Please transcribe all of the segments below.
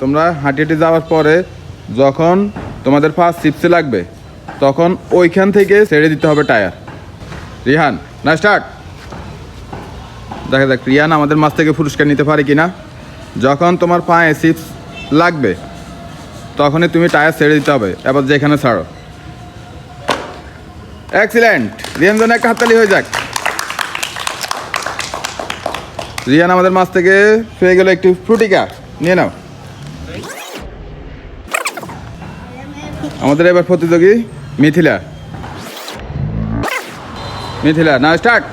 তোমরা হাঁটি হাঁটি যাওয়ার পরে যখন তোমাদের ফার্স্ট চিপসে লাগবে, তখন ওইখান থেকে ছেড়ে দিতে হবে টায়ার রিহান, না স্টার্ট দেখা যাক রিয়ান আমাদের মাছ থেকে পুরস্কার নিতে পারে কি না যখন তোমার পায়ে চিপস লাগবে, তখনই তুমি টায়ার ছেড়ে দিতে হবে, এবার যেখানে ছাড়ো। এক্সিলেন্ট রিয়ান জন্য একটা হাততালি হয়ে যাক। রিয়ান আমাদের মাছ থেকে পেয়ে গেল একটি ফ্রুটিকা। নিয়ে নাও। আমাদের এবার প্রতিযোগী মিথিলা। মিথিলা, না স্টার্ট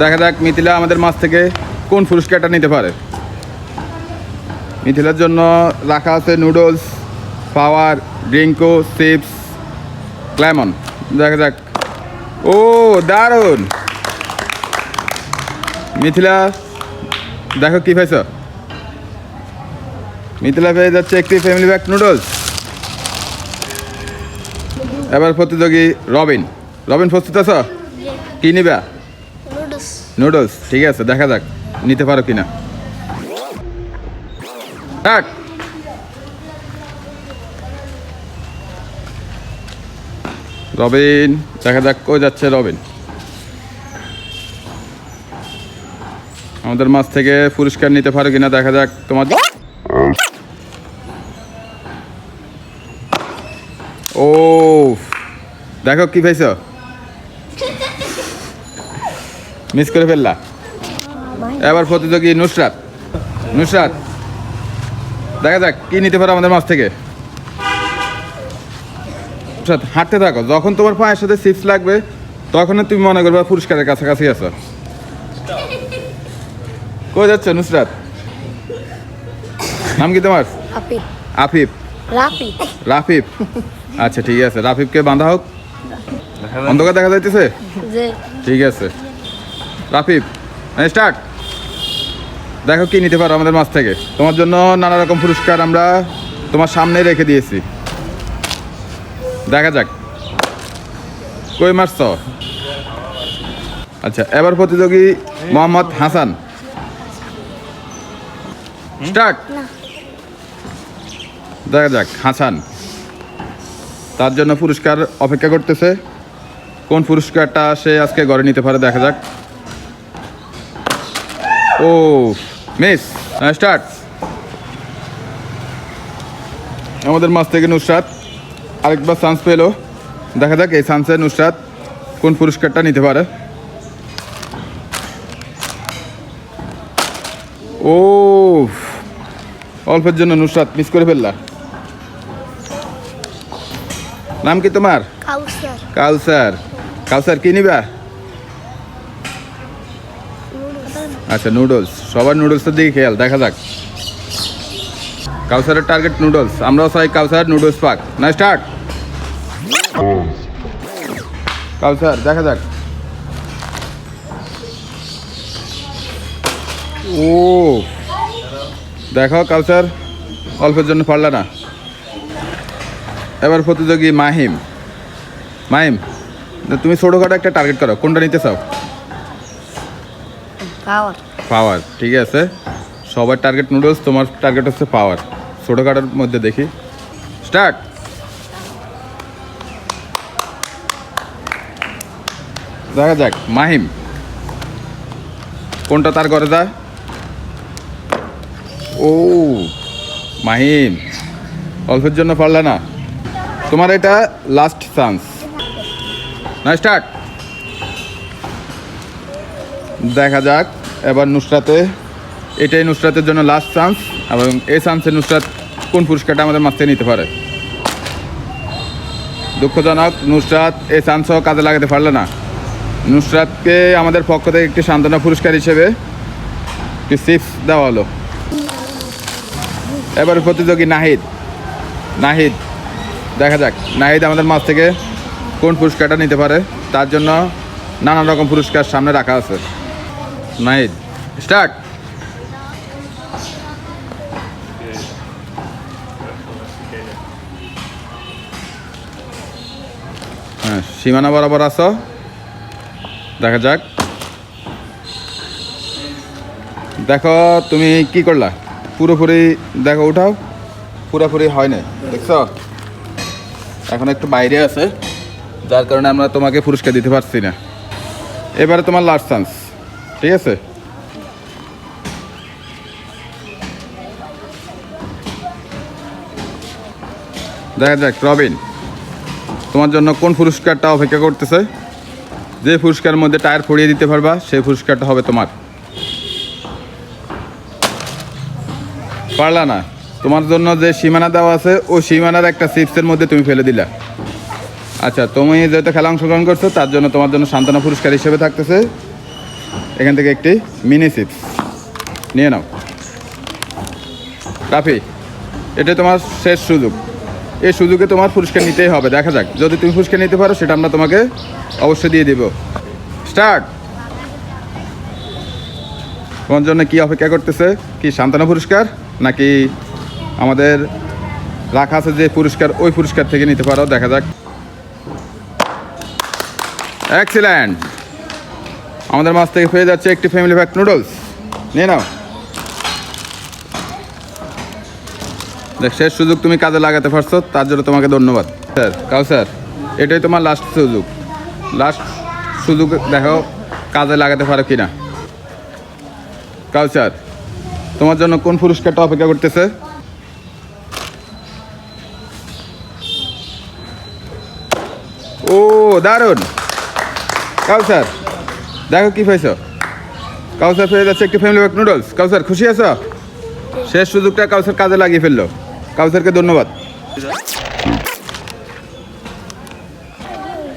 দেখা যাক মিথিলা আমাদের মাছ থেকে কোন পুরস্কারটা নিতে পারে। মিথিলার জন্য রাখা আছে নুডলস পাওয়ার ড্রিঙ্কো চিপস ক্ল্যামন দেখা যাক। ও, দারুণ! মিথিলা, দেখো কি পাইছ। মিথিলা পেয়ে যাচ্ছে একটি ফ্যামিলি ব্যাগ নুডলস এবার প্রতিযোগী রবিন। রবিন প্রস্তুত আছো? কি নিবা? নুডলস ঠিক আছে দেখা যাক নিতে পারো কিনা। স্টার্ট রবিন দেখা যাক কই যাচ্ছে রবিন। আমাদের মাছ থেকে পুরস্কার নিতে পারো কিনা দেখা যাক তোমার ও দেখো কি পাইছো? মিস করে ফেললা। এবার প্রতিযোগী নুসরাত। নুসরাত দেখা যাক কি নিতে পারো আমাদের মাছ থেকে। নুসরাত হাঁটতে থাকো। যখন তোমার পায়ের সাথে চিপস লাগবে তখন তুমি মনে করবে পুরস্কারের কাছাকাছি আছো। কই যাচ্ছ নুসরাত? নাম কি তোমার? আফিফ। রাপি রাফিফ। আচ্ছা ঠিক আছে। রাফিফকে বাঁধা হোক। অন্ধকার দেখা যাইতেছে? ঠিক আছে। রাফিফ স্টার্ট দেখো কি নিতে পারো আমাদের মাছ থেকে। তোমার জন্য নানা রকম পুরস্কার আমরা তোমার সামনে রেখে দিয়েছি। দেখা যাক। কই মারছ? আচ্ছা এবার প্রতিযোগী মোহাম্মদ হাসান। স্টার্ট দেখা যাক হাসান। তার জন্য পুরস্কার অপেক্ষা করতেছে। কোন পুরস্কারটা সে আজকে ঘরে নিতে পারে দেখা যাক। ও, মিস স্টার্ট। আমাদের মাছ থেকে নুসরাত, আরেকবার চান্স পেল। দেখা যাক এই চান্সে নুসরাত কোন পুরস্কারটা নিতে পারে। ও, অল্পের জন্য নুসরাত মিস করে ফেললা। নাম কি তোমার? কাউসার। কালসার কালসার কি নিবা? আচ্ছা নুডলস। সবার নুডলসের দিকে খেয়াল দেখা যাক। কালসারের টার্গেট নুডলস। আমরাও চাই কালসার নুডলস পাক। না স্টার্ট। কালসার দেখা যাক। ও দেখো কালসার অল্পের জন্য পারলা না। এবার প্রতিযোগী মাহিম। মাহিম তুমি ছোটোখাটো একটা টার্গেট করো কোনটা নিতে চাও? পাওয়ার পাওয়ার ঠিক আছে। সবার টার্গেট নুডলস তোমার টার্গেট হচ্ছে পাওয়ার ছোটোখাটোর মধ্যে দেখি। স্টার্ট দেখা যাক মাহিম কোনটা তার ঘরে যায়? ও মাহিম অল্পের জন্য পারলে না? তোমার এটা লাস্ট চান্স না স্টার্ট দেখা যাক, এবার নুসরাতে, এটাই নুসরাতের জন্য লাস্ট চান্স এবং এই চান্সে নুসরাত কোন পুরস্কারটা আমাদের মাছ নিতে পারে? দুঃখজনক, নুসরাত এই চান্সও কাজে লাগাতে পারল না। নুসরাতকে আমাদের পক্ষ থেকে একটি সান্ত্বনা পুরস্কার হিসেবে একটি চিপস দেওয়া হলো। এবার প্রতিযোগী নাহিদ। নাহিদ দেখা যাক। নাহিদ আমাদের মাছ থেকে কোন পুরস্কারটা নিতে পারে, তার জন্য নানা রকম পুরস্কার সামনে রাখা আছে। নাহিদ, স্টার্ট। হ্যাঁ সীমানা বরাবর আছো? দেখা যাক। দেখো, তুমি কি করলা? পুরোপুরি, দেখো, উঠাও। পুরোপুরি হয় না দেখছ? এখন একটু বাইরে আছে, যার কারণে আমরা তোমাকে পুরস্কার দিতে পারছি না। এবারে তোমার লাস্ট চান্স ঠিক আছে? দেখা যাক, রবিন, তোমার জন্য কোন পুরস্কারটা অপেক্ষা করতেছে? যে পুরস্কারের মধ্যে টায়ার ফড়িয়ে দিতে পারবা, সেই পুরস্কারটা হবে তোমার। পারলা না? তোমার জন্য যে সীমানা দেওয়া আছে, ওই সীমানার একটা চিপসের মধ্যে তুমি ফেলে দিলা। আচ্ছা তুমি যেহেতু খেলা অংশগ্রহণ করছ, তার জন্য তোমার জন্য সান্ত্বনা পুরস্কার হিসেবে থাকতেছে এখান থেকে একটি মিনি চিপস নিয়ে নাও। রাফি, এটা তোমার শেষ সুযোগ। এই সুযোগে তোমার পুরস্কার নিতেই হবে, দেখা যাক। যদি তুমি পুরস্কার নিতে পারো, সেটা আমরা তোমাকে অবশ্যই দিয়ে দিব। স্টার্ট! তোমার জন্য কী অপেক্ষা করতেছে? কি সান্ত্বনা পুরস্কার, নাকি আমাদের রাখা আছে যে পুরস্কার, ওই পুরস্কার থেকে নিতে পারো, দেখা যাক। এক্সিলেন্ট আমাদের মাছ থেকে পেয়ে যাচ্ছে একটি ফ্যামিলি প্যাক নুডলস নিয়ে নাও। দেখ, শেষ সুযোগ তুমি কাজে লাগাতে পারছ, তার জন্য তোমাকে ধন্যবাদ। স্যার কাউ স্যার এটাই তোমার লাস্ট সুযোগ। লাস্ট সুযোগ, দেখো, কাজে লাগাতে পারো কিনা। স্যার তোমার জন্য কোন পুরস্কারটা অপেক্ষা করতেছে? ও, দারুণ। কাউসার, দেখো কি পাইছো। কাউসার পেয়ে যাচ্ছে একটি ফ্যামিলি প্যাক নুডলস কাউসার, খুশি আছো? শেষ সুযোগটা কাউসার কাজে লাগিয়ে ফেলল। কাউসারকে ধন্যবাদ।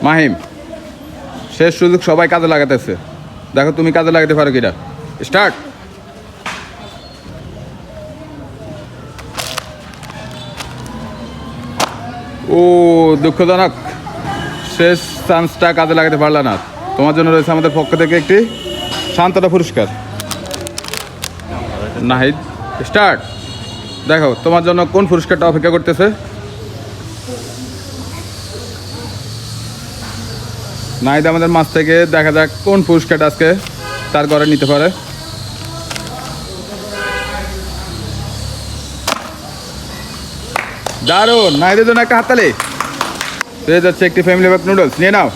মাহিম, শেষ সুযোগ সবাই কাজে লাগাতেছে। দেখো তুমি কাজে লাগাতে পারো কিনা। স্টার্ট। ও, দুঃখজনক। শেষ চান্সটা কাজে লাগাতে পারলা না। তোমার জন্য রয়েছে আমাদের পক্ষ থেকে একটি শান্তটা পুরস্কার। নাহিদ স্টার্ট দেখো, তোমার জন্য কোন পুরস্কারটা অপেক্ষা করতেছে? নাহিদ আমাদের মাছ থেকে দেখা যাক কোন পুরস্কারটা আজকে তার ঘরে নিতে পারে। দারুণ! নাহিদের জন্য একটা হাততালি। পেয়ে যাচ্ছে একটি ফ্যামিলি প্যাক নুডলস নিয়ে নাও।